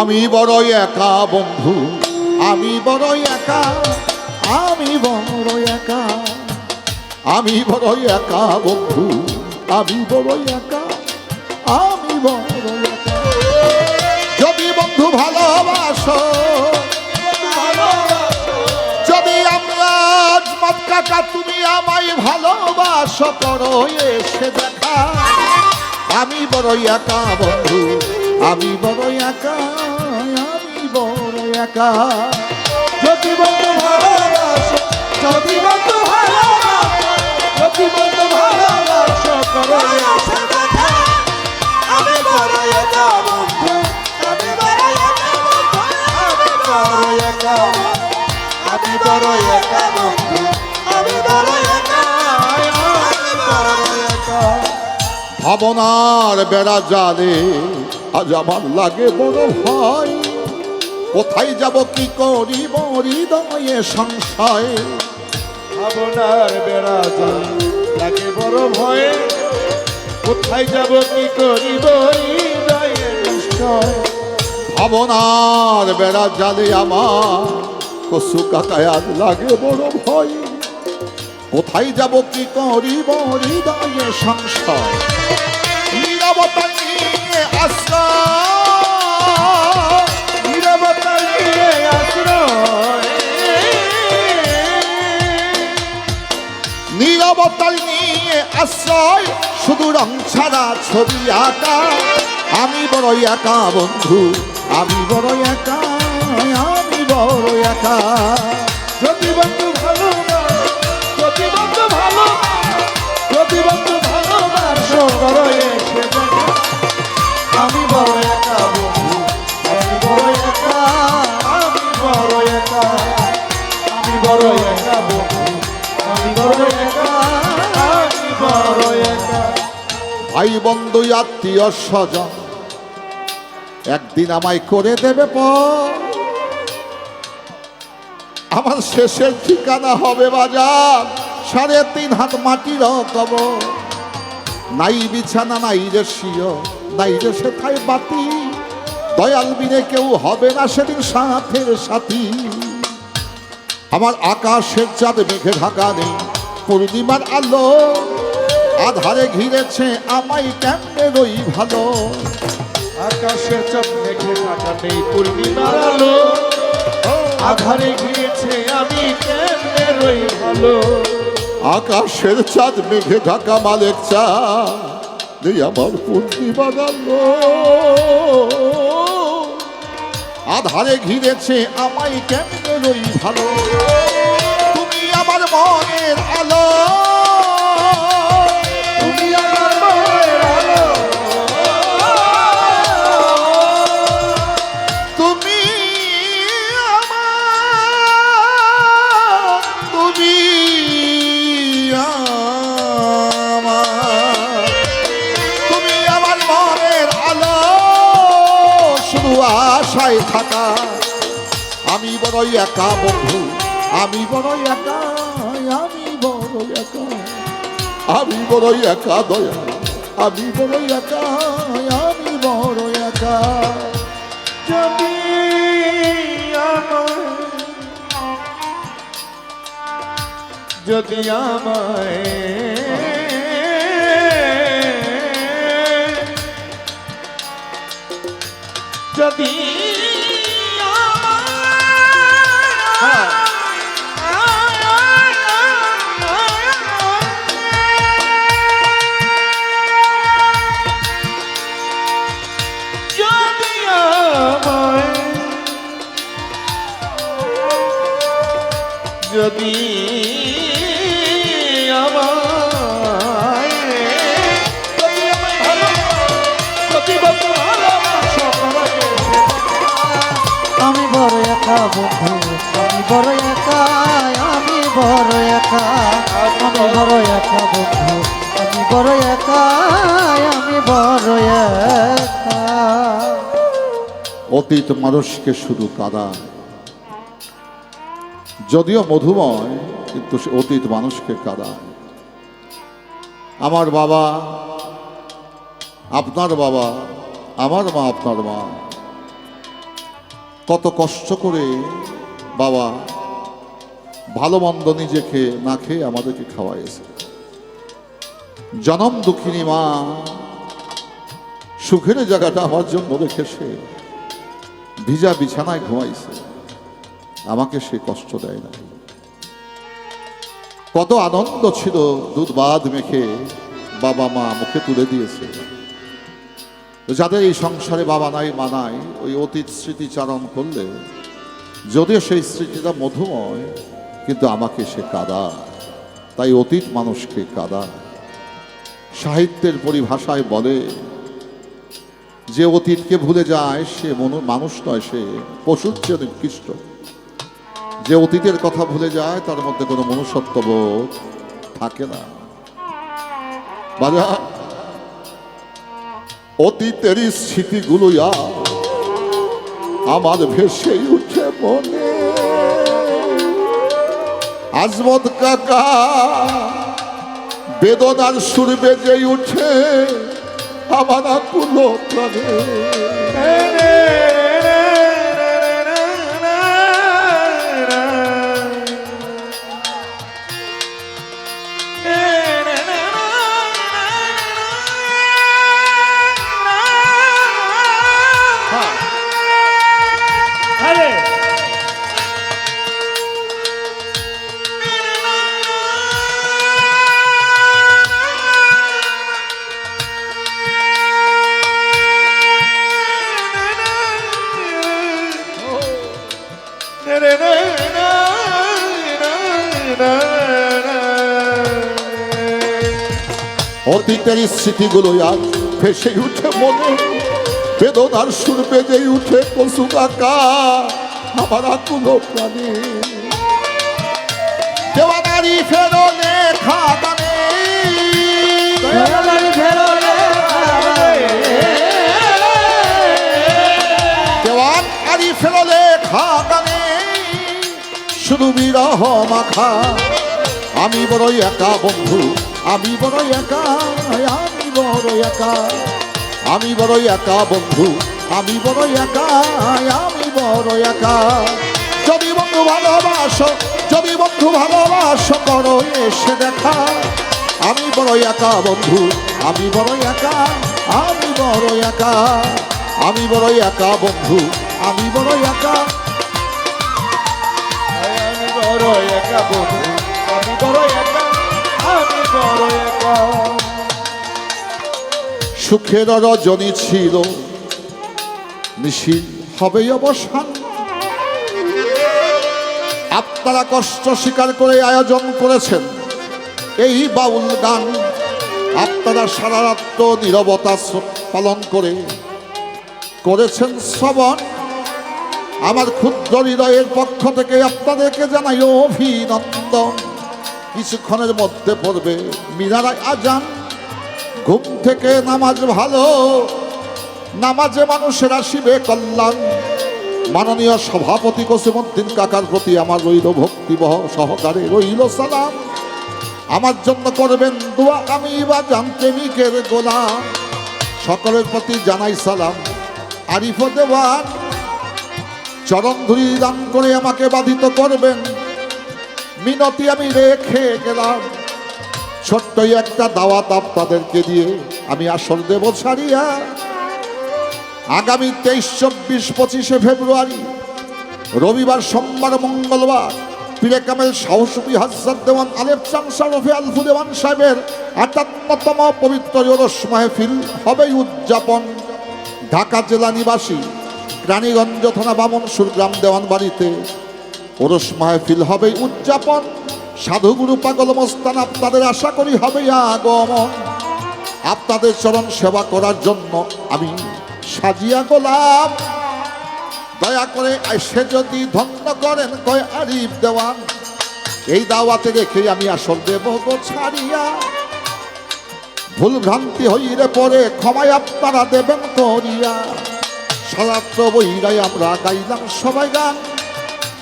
আমি বড় একা, বন্ধু। আমি বড় একা, আমি বড় একা। আমি বড় একা, বন্ধু। আমি বড় একা, আমি বড় একা। যদি বন্ধু ভালোবাসো, যদি আমরা মত কাকা তুমি আমায় ভালোবাসো, করো এসে দেখা। আমি বড় একা, বন্ধু। আমি বড় একা। একা যদি বন্ধু ভালোবাসো যদি বন্ধু ভালোবাসো যদি বন্ধু ভালোবাসো করো আমি বড় একা বন্ধু আমি বড় একা বন্ধু। আমি বড় একা আমি বড় একা বন্ধু। আমি বড় একা আমি বড় একা ভাবনার বেড়া জালে আজ আমার লাগে বড় ভয় কোথায় যাব কি করি মরি দয়ে সংশয়? ভাবনার বেড়া যায় লাগে বড় ভয়ে। কোথায় যাব কি করিব হৃদয়ে ভাবনার বেড়া জালে আমার কসু কাকায়াত লাগে বড় ভয়। কোথায় যাব কি করিব হৃদয়ে সংশয়? নীরবতা নিয়ে আশ্রয়। নীরবতার নিয়ে আশ্রয়, শুধু রং ছাড়া ছবি আঁকা। আমি বড় একা, বন্ধু, আমি বড় একা, আমি বড় একা। যদি বন্ধু ভাই বন্ধু আত্মীয় স্বজন, একদিন আমায় করে দেবে আমার শেষের ঠিকানা হবে বাজার, সাড়ে তিন হাত মাটির কবর নাই বিছানা, নাই রে শিও নাই রে সেথায় বাতি। দয়াল বিনে কেউ হবে না সেদিন সাথের সাথী। আমার আকাশের চাঁদ মেঘে ঢাকা নেই, পূর্ণিমার আলো। আধারে ঘিরেছে আমায় কেমনে রই ভালো? আকাশের মেঘে ঢাকা নেই পূর্ণিমার আলো। আধারে ঘিরেছে আমি কেমনে রই ভালো? আকাশের চাঁদ মেঘে ঢাকা মালের চাঁদ আমার পূর্ণিমার আলো। আধারে ঘিরেছে আমায় কেমনে রই ভালো? তুমি আমার মনের আলো। আশায় থাকা। আমি বড় একা বন্ধু, আমি বড় একা, আমি বড় একা। আমি বড় একা দয়া, আমি বড় একা, আমি বড় একা। যদি আমায় যদি আমায়, যদি আমি বড় একা বন্ধু, আমি বড় একা, আমি বড় একা, আমি বড় একা বন্ধু, আমি বড় একা, আমি বড় একা। অতীত মানুষকে শুধু কাদা। যদিও মধুময়, কিন্তু সে অতীত মানুষকে কাদায় আমার বাবা আপনার বাবা, আমার মা, আপনার মা। কত কষ্ট করে বাবা ভালো মন্দ নিজেকে না খেয়ে আমাদেরকে খাওয়াইছে জনম দুঃখিনী মা, সুখের জায়গাটা আমার জন্য রেখেছে। ভিজা বিছানায় ঘুমাইছে। আমাকে সে কষ্ট দেয় না। কত আনন্দ ছিল দুধ বাদ মেখে বাবা মা মুখে তুলে দিয়েছে। যাদের এই সংসারে বাবা নাই, মা নাই, ওই অতীত স্মৃতিচারণ করলে, যদিও সেই স্মৃতিটা মধুময়, কিন্তু আমাকে সে কাদা। তাই অতীত মানুষকে কাদা। সাহিত্যের পরিভাষায় বলে, যে অতীতকে ভুলে যায়, সে মনু- মানুষ নয় সে, পশুর চেয়ে নিকৃষ্ট। যে অতীতের কথা ভুলে যায়, তার মধ্যে কোনো মনুষ্যত্ববোধ থাকে না। বাজা অতীতের স্মৃতিগুলো আমার ভেসে উঠে মনে। আজমত কাকা, বেদনার সুর বেজে উঠে আমার আকুল প্রাণে। অতীতের স্মৃতিগুলো আজ ফেসে উঠে মনে। বেদনার সুর বেজে উঠে পশু কাকা, আমার আকুল দেওয়া দেওয়ানারি ফেরো বিরহ মাখা আমি বড় একা বন্ধু আমি বড় একা আমি বড় একা আমি বড় একা বন্ধু আমি বড় একা আমি বড় একা যদি বন্ধু ভালোবাসো যদি বন্ধু ভালোবাসো করো এসে দেখা আমি বড় একা বন্ধু আমি বড় একা আমি বড় একা আমি বড় একা বন্ধু আমি বড় একা সুখের রজনী ছিল মিছিল হবে অবসান। আপনারা কষ্ট স্বীকার করে আয়োজন করেছেন। এই বাউল গান আপনারা সারা রাত্র নিরবতা পালন করে করেছেন শ্রবণ। আমার ক্ষুদ্র হৃদয়ের পক্ষ থেকে আপনাদেরকে জানাই অভিনন্দন। কিছুক্ষণের মধ্যে পড়বে মিনারায় আজান। ঘুম থেকে নামাজ ভালো। নামাজে মানুষের আসিবে কল্যাণ। মাননীয় সভাপতি কসিমুদ্দিন কাকার প্রতি আমার রইল ভক্তিবহ সহকারে রইল সালাম। আমার জন্য করবেন দোয়া আমি বা প্রেমিকের গোলাম। সকলের প্রতি জানাই সালাম। আরিফ দেওয়ান চরণ ধুরি দান করে আমাকে বাধিত করবেন। মিনতি আমি রেখে গেলাম। ছোট্টই একটা দাওয়াত আপনাদেরকে দিয়ে আমি আসর দেব ছাড়িয়া আগামী তেইশ, চব্বিশ, পঁচিশে ফেব্রুয়ারি, রবিবার, সোমবার, মঙ্গলবার, পীরে কামেল সাহসুপি হাজার দেওয়ান আলেপ চান সারফে আলফু দেওয়ান সাহেবের আটান্নতম পবিত্র ওরস মাহফিল হবেই উদযাপন। ঢাকা জেলা নিবাসী রানীগঞ্জ থানা বামনসুর গ্রাম দেওয়ান বাড়িতে ওরস মাহফিল হবে উদযাপন। সাধুগুরু পাগল মস্তান, আপনাদের আশা করি হবে আগমন। আপনাদের চরণ সেবা করার জন্য আমি সাজিয়া গোলাম দয়া করে সে যদি ধন্য করেন, কয় আরিফ দেওয়ান। এই দাওয়াতে রেখে আমি আসল দেব ছাড়িয়া। ভুল ভ্রান্তি হইলে পরে ক্ষমায় আপনারা দেবেন করিয়া। সারাত্র বইরাই আমরা গাইলাম সবাই গান।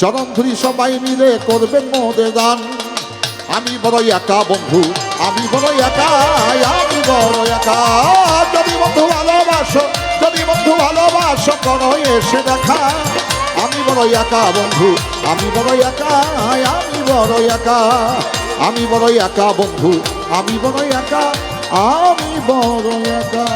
চরণ সবাই মিলে করবেন মোদের গান। আমি বড় একা বন্ধু, আমি বড় একা, আমি বড় একা। যদি বন্ধু ভালোবাসো, যদি বন্ধু ভালোবাসো করো এসে দেখা। আমি বড় একা বন্ধু, আমি বড় একা, আমি বড় একা। আমি বড় একা বন্ধু, আমি বড় একা, আমি বড় একা।